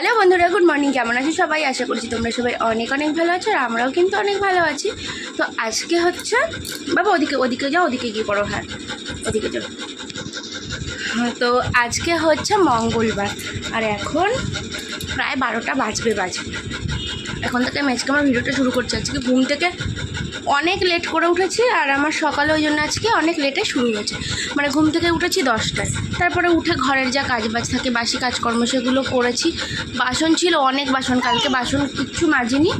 Hello বন্ধুরা good morning কেমন আছো সবাই? আশা করছি তোমরা সবাই অনেক অনেক ভালো আছো আর আমরাও কিন্তু অনেক ভালো আছি। তো আজকে হচ্ছে বাবা ওদিকে ওদিকে যাও ওদিকে গিয়ে করো হ্যাঁ ওদিকে যাও হ্যাঁ, তো আজকে হচ্ছে মঙ্গলবার। আর এখন প্রায় বারোটা বাজবে বাজবে এখন থেকে আমি আজকে আমার ভিডিওটা শুরু করছি। আজকে ঘুম থেকে অনেক লেট করে উঠেছি আর আমার সকালে ওই জন্য আজকে অনেক লেটে শুরু হয়েছে। মানে ঘুম থেকে উঠেছি দশটায়। তারপরে উঠে ঘরের যা কাজ বাজ থাকে, বাসি কাজকর্ম সেগুলো করেছি। বাসন ছিল অনেক বাসন, কালকে বাসন কিচ্ছু মাজিনি।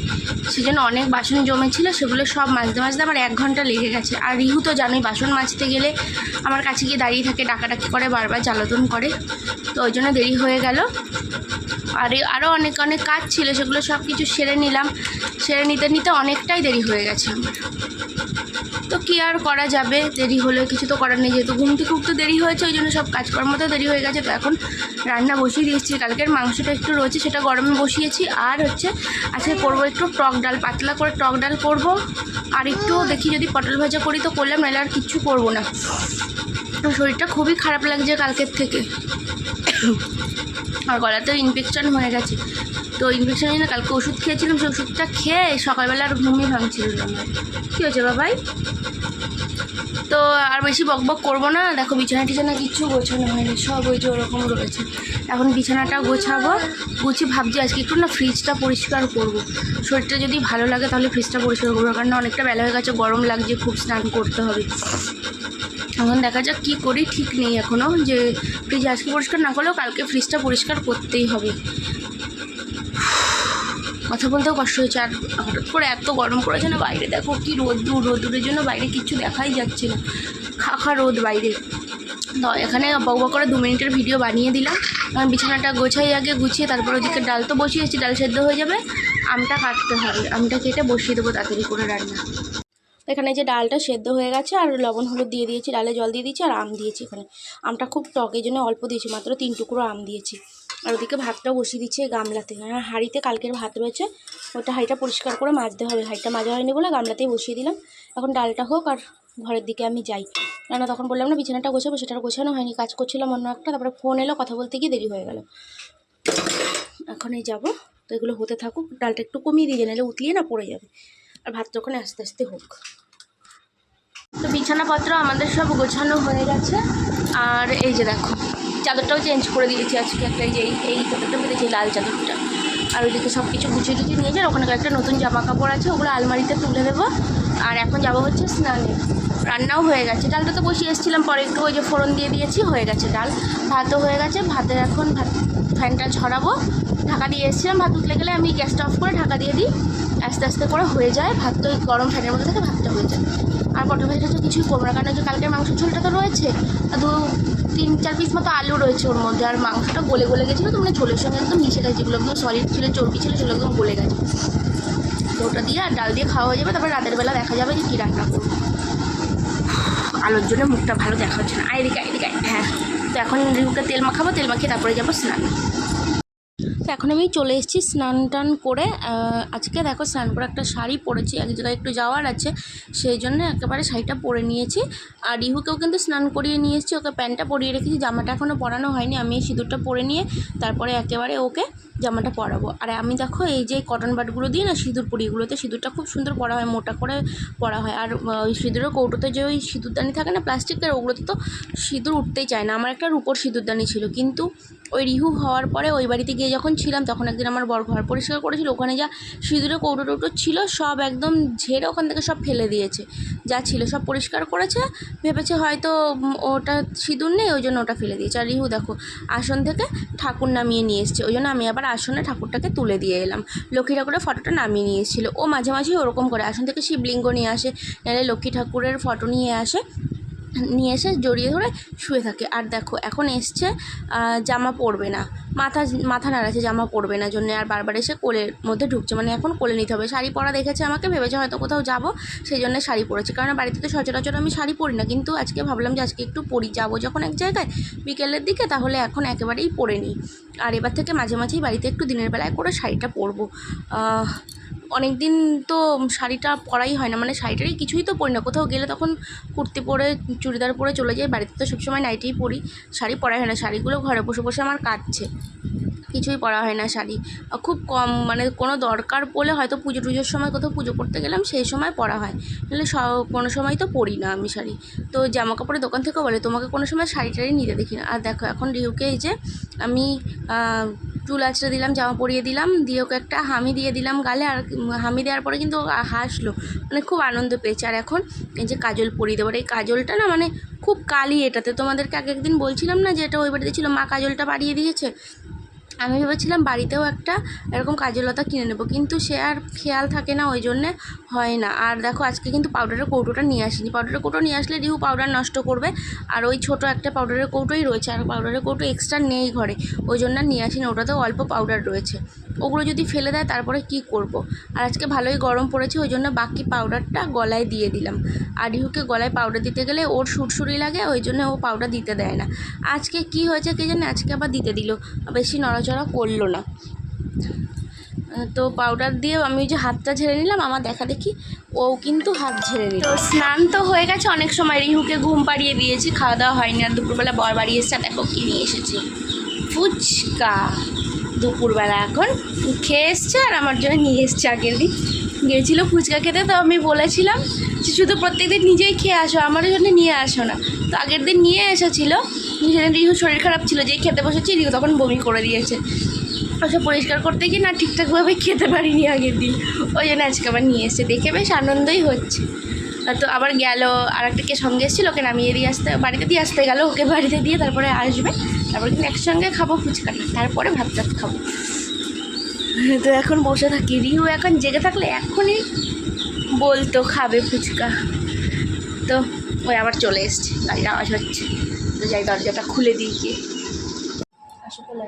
সেজন্য অনেক বাসন জমেছিল, সেগুলো সব মাজতে মাজতে আমার এক ঘণ্টা লেগে গেছে। আর রিহু তো জানোই, বাসন মাজতে গেলে আমার কাছে গিয়ে দাঁড়িয়ে থাকে, ডাকাডাকি করে, বারবার জ্বালাতন করে। তো ওই জন্য দেরি হয়ে গেল। আর আরও অনেক অনেক কাজ ছিল, সেগুলো সব কিছু সেরে নিলাম। সেরে নিতে নিতে অনেকটাই দেরি হয়ে গেছে। তো কী আর করা যাবে? দেরি হলে কিছু তো করার নেই, যেহেতু ঘুম থেকে উঠতে দেরি হয়েছে, ওই জন্য সব কাজকর্ম তো দেরি হয়ে গেছে। তো এখন রান্না বসিয়ে দিয়েছি। কালকের মাংসটা একটু রয়েছে, সেটা গরমে বসিয়েছি। আর হচ্ছে, আজকে করব একটু টক ডাল, পাতলা করে টক ডাল করব। আর একটু দেখি যদি পটল ভাজা করি তো করলাম, নাহলে আর কিচ্ছু করব না। তো শরীরটা খুবই খারাপ লাগছে কালকের থেকে। আর গলাতেও ইনফেকশন হয়ে গেছে। তো ইনফেকশনের জন্য কালকে ওষুধ খেয়েছিলাম, সেই ওষুধটা খেয়ে সকালবেলা আর ঘুমই ভাঙছিল আমার কী হয়েছে বাবাই? তো আর বেশি বক বক করব না, দেখো বিছানা টিছানা কিচ্ছু গোছানো হয়নি, সব ওই যে ওরকম রয়েছে। এখন বিছানাটা গোছাবো গুছিয়ে ভাবছি আজকে একটু না ফ্রিজটা পরিষ্কার করব। শরীরটা যদি ভালো লাগে তাহলে ফ্রিজটা পরিষ্কার করব, কারণ অনেকটা বেলা হয়ে গেছে, গরম লাগছে, খুব স্নান করতে হবে। এখন দেখা যাক কী করি, ঠিক নেই এখনও যে ফ্রিজ আজকে পরিষ্কার না করলেও কালকে ফ্রিজটা পরিষ্কার করতেই হবে। কথা বলতেও কষ্ট হয়েছে আর হঠাৎ করে এত গরম পড়েছে না, বাইরে দেখো কি রোদ্দুর রোদ্দুরের জন্য বাইরে কিচ্ছু দেখাই যাচ্ছে না। খা খা রোদ বাইরে। তো এখানে বক বক করে দু মিনিটের ভিডিও বানিয়ে দিলাম। এখন বিছানাটা গোছাই আগে গুছিয়ে তারপর ওদিকে ডাল তো বসিয়েছি ডাল সেদ্ধ হয়ে যাবে। আমটা কাটতে হবে। আমটা কেটে বসিয়ে দেবো তাড়াতাড়ি করে রান্না। এখানে যে ডালটা সেদ্ধ হয়ে গেছে আর লবণ হলুদ দিয়ে দিয়েছি, ডালে জল দিয়ে দিয়েছি আর আম দিয়েছি এখানে। আমটা খুব টক, এই জন্য অল্প দিয়েছি, মাত্র তিন টুকরো আম দিয়েছি। আর ওদিকে ভাতটা বসিয়ে দিচ্ছি গামলাতে। হ্যাঁ হাঁড়িতে কালকের ভাত রয়েছে, ওটা হাঁড়িটা পরিষ্কার করে মাজতে হবে। হাঁড়িটা মাজা হয়নি বলে গামলাতেই বসিয়ে দিলাম। এখন ডালটা হোক আর ঘরের দিকে আমি যাই। কেন তখন বললাম না, বিছানাটা গোছাবো সেটা আর গোছানো হয়নি, কাজ করছিলাম অন্য একটা, তারপরে ফোন এলো, কথা বলতে গিয়ে দেরি হয়ে গেল। এখন এই যাব, তো এগুলো হতে থাকুক, ডালটা একটু কমিয়ে দিয়ে নাহলে উতলিয়ে না পড়ে যাবে। আর ভাতটা ওখানে আস্তে আস্তে হোক। তো বিছানাপত্র আমাদের সব গোছানো হয়ে গেছে। আর এই যে দেখো, চাদরটাও চেঞ্জ করে দিয়েছি আজকে একটা যে এই- চাদরটা পেতেছি লাল চাদরটা। আর ওইদিকে সব কিছু গুছিয়ে টুছিয়ে নিয়ে যায় ওখানে একটা নতুন জামা কাপড় আছে, ওগুলো আলমারিতে তুলে দেবো। আর এখন যাব হচ্ছে স্নানে। রান্নাও হয়ে গেছে। ডালটা তো বসিয়ে এসেছিলাম, পরে একটু ওই যে ফোড়ন দিয়ে দিয়েছি, হয়ে গেছে ডাল। ভাতও হয়ে গেছে ভাতের এখন ভাত, ফ্যানটা ছড়াবো ঢাকা দিয়ে এসেছিলাম, ভাত উঠলে গেলে আমি গ্যাসটা অফ করে ঢাকা দিয়ে দিই। আস্তে আস্তে করে হয়ে যায়, ভাত তো গরম ফ্যানের মধ্যে থেকে, ভাতটা হয়ে যায়। আর পটল ভাজাটা তো কিছুই করব না, কারণ যে কালকের মাংস ঝোলটা তো রয়েছে দু, তিন, চার পিস মতো আলু রয়েছে ওর মধ্যে, আর মাংসটা গলে গলে গেছিল, তো মানে ঝোলের সঙ্গে একদম মিশে গেছে, যেগুলো একদম সলিড ছিল, চর্বি ছিল, সেগুলো একদম গলে গেছে। তো ওটা দিয়ে আর ডাল দিয়ে খাওয়া হয়ে যাবে তারপর রাতের বেলা দেখা যাবে যে কী রান্না করব। আলোর জন্য মুখটা ভালো দেখা হচ্ছে না। আয় এদিকে আয় এদিকে হ্যাঁ তো এখন রিহুকে তেল মাখাবো তেল মাখিয়ে তারপরে যাব স্নান। এখন আমি চলে এসেছি স্নান টান করে আজকে দেখো স্নান করে একটা শাড়ি পরেছি, এক জায়গায় একটু যাওয়ার আছে, সেই জন্য একেবারে শাড়িটা পরে নিয়েছি। আর রিহুকেও কিন্তু স্নান করিয়ে নিয়ে এসেছি, ওকে প্যান্টটা পরিয়ে রেখেছি, জামাটা এখনও পরানো হয়নি, আমি এই সিঁদুরটা পরে নিয়ে তারপরে একেবারে ওকে জামাটা পরাবো। আর আমি দেখো এই যে কটন বাটগুলো দিয়ে না সিঁদুর পরি, এগুলোতে সিঁদুরটা খুব সুন্দর পরা হয়, মোটা করে পরা হয়। আর ওই সিঁদুরের কৌটোতে যে ওই সিঁদুরদানি থাকে না, প্লাস্টিকের, ওগুলোতে তো সিঁদুর উঠতেই চায় না। আমার একটা রূপোর সিঁদুরদানি ছিল, কিন্তু ওই রিহু হওয়ার পরে ওই বাড়িতে গিয়ে যখন ছিলাম, তখন একদিন আমার বর ঘর পরিষ্কার করেছিল। ওখানে যা সিঁদুরে, কৌটো টৌটো ছিল, সব একদম ঝেড়ে ওখান থেকে সব ফেলে দিয়েছে। যা ছিল সব পরিষ্কার করেছে। ভেবেছে হয়তো ওটা সিঁদুর নেই, ওই জন্য ওটা ফেলে দিয়েছে। আর রিহু দেখো, আসন থেকে ঠাকুর নামিয়ে নিয়ে এসছে। ওই জন্য আমি আবার আসনে ঠাকুরটাকে তুলে দিয়ে এলাম। লক্ষ্মী ঠাকুরের ফটোটা নামিয়ে নিয়ে এসেছিল। ও মাঝে মাঝেই ওরকম করে, আসন থেকে শিবলিঙ্গ নিয়ে আসে, নাহলে লক্ষ্মী ঠাকুরের ফটো নিয়ে আসে। নিয়ে এসে জড়িয়ে ধরে শুয়ে থাকে। আর দেখো, এখন এসছে জামা পরবে না। মাথা মাথা নাড়াচ্ছে, জামা পরবে না। জন্য আর বারবার এসে কোলের মধ্যে ঢুকছে। মানে এখন কোলে নিতে হবে। শাড়ি পরা দেখেছে আমাকে, ভেবেছে হয়তো কোথাও যাব, সেই জন্য শাড়ি পরেছে। কারণ বাড়িতে তো সচরাচর আমি শাড়ি পরি না। কিন্তু আজকে ভাবলাম যে আজকে একটু পরি। যাব যখন এক জায়গায় বিকেলের দিকে, তাহলে এখন একেবারেই পরে নিই। আর এবার থেকে মাঝে মাঝেই বাড়িতে একটু দিনের বেলায় করে শাড়িটা পরবো। অনেক দিন তো শাড়িটা পরাই হয় না। মানে শাড়িটারই কিছুই তো পরি না। কোথাও গেলে তখন কুর্তি পরে, চুড়িদার পরে চলে যাই। বাড়িতে তো সবসময় নাইটিই পরি। শাড়ি পরাই হয় না। শাড়িগুলো ঘরে বসে বসে আমার কাটছে কিছুই পরা হয় না শাড়ি। খুব কম মানে কোনো দরকার পড়লে হয়তো পুজো টুজোর সময় কোথাও পুজো করতে গেলাম সেই সময় পরা হয়। নাহলে সব, কোনো সময় তো পরি না আমি শাড়ি। তো জামা কাপড়ের দোকান থেকেও বলে, তোমাকে কোনো সময় শাড়ি টাড়ি নিতে দেখি না। আর দেখো, এখন রিউকে এই যে আমি চুল আঁচড়ে দিলাম, জামা পরিয়ে দিলাম, দিয়ে ওকে একটা হামি দিয়ে দিলাম গালে, আর হামি দেওয়ার পরে কিন্তু হাসলো মানে খুব আনন্দ পেয়েছে। আর এখন এই যে কাজল পরিয়ে দেবো এই কাজলটা না মানে খুব কালি এটাতে। তোমাদেরকে আগে একদিন বলছিলাম না যে এটা ওই বাড়িতে ছিল? মা কাজলটা বাড়িয়ে দিয়েছে? আমি ভেবেছিলাম বাড়িতেও একটা এরকম কাজলতা কিনে নেব, কিন্তু সে আর খেয়াল থাকে না, ওই জন্যে হয় না। আর দেখো, আজকে কিন্তু পাউডারের কৌটোটা নিয়ে আসিনি। পাউডারের কৌটো নিয়ে আসলে রিহু পাউডার নষ্ট করবে, আর ওই ছোট একটা পাউডারের কৌটোই রয়েছে, আর পাউডারের কৌটো এক্সট্রা নেই ঘরে, ওই জন্য নিয়ে আসিনি, ওটাতেও অল্প পাউডার রয়েছে। ওগুলো যদি ফেলে দেয়, তারপরে কি করব। আর আজকে ভালোই গরম পড়েছে, ওই জন্য বাকি পাউডারটা গলায় দিয়ে দিলাম। আর রিহুকে গলায় পাউডার দিতে গেলে ওর সুরসুরি লাগে, ওই জন্য ও পাউডার দিতে দেয় না। আজকে কি হয়েছে কে জানে, আজকে আবার দিতে দিল, বেশি নড়াচড়া করল না। তো পাউডার দিয়ে আমি যে হাতটা ঝেড়ে নিলাম, আমার দেখা দেখি ও কিন্তু হাত ঝেড়ে নিল। তো স্নান তো হয়ে গেছে অনেক সময়, রিহুকে ঘুম পাড়িয়ে দিয়েছি, খাওয়া দাওয়া হয়নি, আর দুপুরবেলা বর বাড়ি আর দেখো কি নিয়ে এসেছি। ফুচকা। দুপুরবেলা এখন খেয়ে এসছে আর আমার জন্য নিয়ে এসছে আগের দিন। গিয়েছিল ফুচকা খেতে, তো আমি বলেছিলাম যে শুধু প্রত্যেকদিন নিজেই খেয়ে আসো আমার জন্য নিয়ে আসো না। তো আগের দিন নিয়ে এসেছিল সেদিন রিহু শরীর খারাপ ছিল, যেই খেতে বসেছি রিহু তখন বমি করে দিয়েছে। ওসব পরিষ্কার করতে গিয়ে না ঠিকঠাকভাবে খেতে পারিনি আগের দিন। ওই জন্য আজকে আবার নিয়ে এসছে। দেখে বেশ আনন্দই হচ্ছে। তো আবার গেল আর একটা কে সঙ্গে এসেছিল ওকে নামিয়ে দিয়ে আসতে বাড়িতে দিয়ে আসতে গেল ওকে বাড়িতে দিয়ে তারপরে আসবে তারপরে কিন্তু একসঙ্গে খাব ফুচকাটা তারপরে ভাত টাত খাব। তো এখন বসে থাকি রিহু এখন জেগে থাকলে এখনই বলতো খাবে ফুচকা। তো ওই আবার চলে এসছে গাড়ির আওয়াজ হচ্ছে তো যাই দরজাটা খুলে দিই গিয়ে। আসো চলে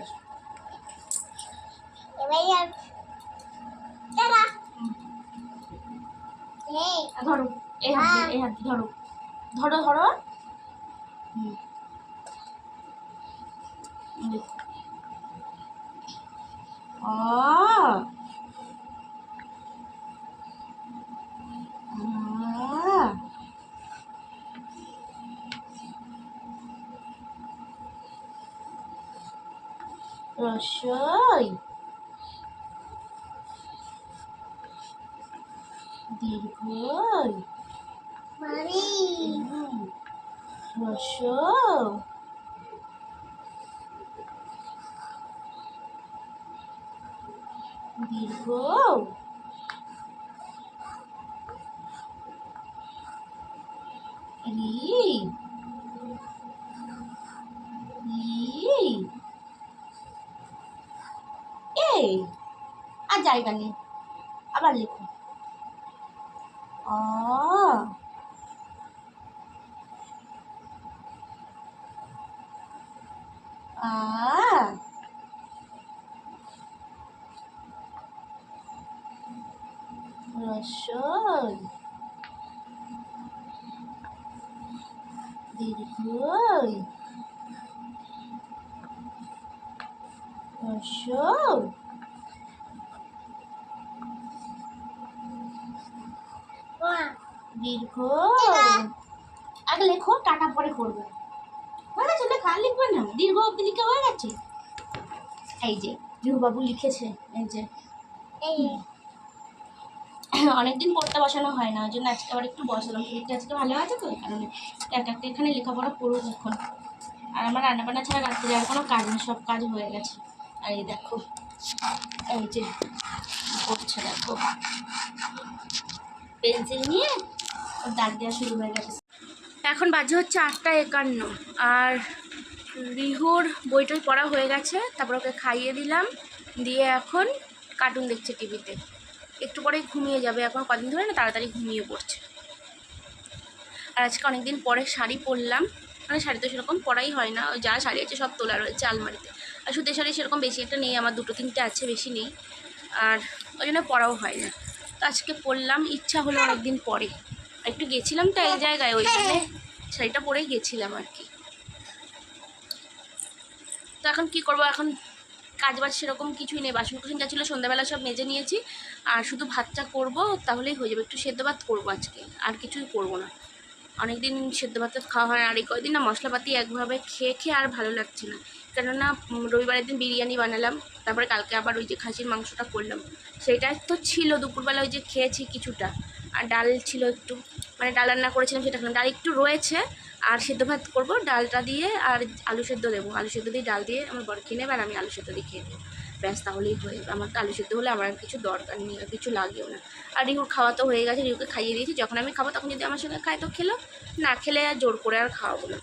ধরো। এই হাত দিয়ে, এই হাত দিয়ে ধরো। ধরো ধরো। রসই। দীর্ঘই। রস দীর্ঘ। রি এই আর জায়গা নেই। আবার লিখো। আ। রসই দীর্ঘই রস দীর্ঘ আগে লেখো টাটা পরে করবে। লেখা লিখবে না দীর্ঘ অব্দি লিখে হয়ে গেছে এই যে বাবু লিখেছে এই যে এই অনেকদিন পড়তে বসানো হয় না ওই জন্য আজকে আবার একটু বসালাম। শরীরটা আজকে ভালো আছে তো কারণে। এক একটা এখানে লেখাপড়া করুক এখন। আর আমার রান্নাবান্না ছাড়া রাত্রে আর কোনো কাজ নেই, সব কাজ হয়ে গেছে। আর এই দেখো, এই যে করছে দেখো। পেন্সিল নিয়ে দাগ দেওয়া শুরু হয়ে গেছে। এখন বাজে হচ্ছে আটটা একান্ন, আর রিহুর বইটই পড়া হয়ে গেছে, তারপর ওকে খাইয়ে দিলাম, দিয়ে এখন কার্টুন দেখছে টিভিতে। একটু পরেই ঘুমিয়ে যাবে, এখন কদিন ধরে না তাড়াতাড়ি ঘুমিয়ে পড়ছে। আর আজকে অনেকদিন পরে শাড়ি পরলাম মানে শাড়ি তো সেরকম পরাই হয় না যা শাড়ি আছে সব তোলা রয়েছে আলমারিতে। আর সুতির শাড়ি সেরকম বেশি একটা নেই, আমার দুটো তিনটে আছে বেশি নেই, আর ওই জন্য পরাও হয় না। তো আজকে পরলাম, ইচ্ছা হলো অনেকদিন পরে। একটু গেছিলাম তো এই জায়গায় ওইখানে, শাড়িটা পরেই গেছিলাম আর কি। তো এখন কি করব? এখন কাজ বাজ সেরকম কিছুই নেই। বাসন কুসন যা ছিল সন্ধ্যাবেলা সব মেজে নিয়েছি। আর শুধু ভাতটা করব, তাহলেই হয়ে যাবে। একটু সেদ্ধ ভাত করব আজকে। আর কিছুই করব না। অনেকদিন সেদ্ধ ভাত খাওয়া হয় আর এই কয়দিন না মশলাপাতি একভাবে খেয়ে খেয়ে আর ভালো লাগছে না। কেননা রবিবারের দিন বিরিয়ানি বানালাম। তারপরে কালকে আবার ওই যে খাসির মাংসটা করলাম। সেটা তো ছিল। দুপুরবেলা ওই যে খেয়েছি কিছুটা। আর ডাল ছিল একটু। মানে ডাল রান্না করেছিলাম সেটা খেলাম। ডাল একটু রয়েছে। আর সেদ্ধ ভাত করব, ডালটা দিয়ে আর আলু সেদ্ধ দেবো। আলু সেদ্ধ দিয়ে ডাল দিয়ে আমার বর কিনে আমি আলু সেদ্ধ দিয়ে খেয়ে নেব। ব্যাস, তাহলেই হয়ে আমার আলু সেদ্ধ হলে আমার কিছু দরকার নেই কিছু লাগেও না। আর রিহুর খাওয়া তো হয়ে গেছে, রিহুকে খাইয়ে দিয়েছি। যখন আমি খাব, তখন যদি আমার সঙ্গে খায় তো খেলো। না খেলে আর জোর করে আর খাওয়াবো না।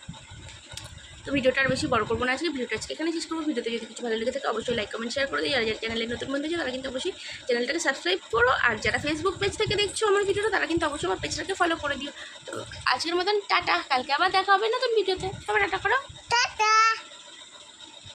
তো ভিডিওটা আর বেশি বড় করব না। আজকে ভিডিওটা আজকে এখানে শেষ করব। ভিডিওতে যদি কিছু ভালো লেগে থাকে, অবশ্যই লাইক কমেন্ট শেয়ার করে দিই আর যারা চ্যানেলে নতুন বন্ধু তারা কিন্তু অবশ্যই চ্যানেলটাকে সাবস্ক্রাইব করো। আর যারা ফেসবুক পেজ থেকে দেখছ আমার ভিডিওটা, তারা কিন্তু অবশ্যই আমার পেজটাকে ফলো করে দিও। তো আজকের মতন, টাটা। কালকে আবার দেখা হবে নতুন ভিডিওতে। সবাই টাটা করো।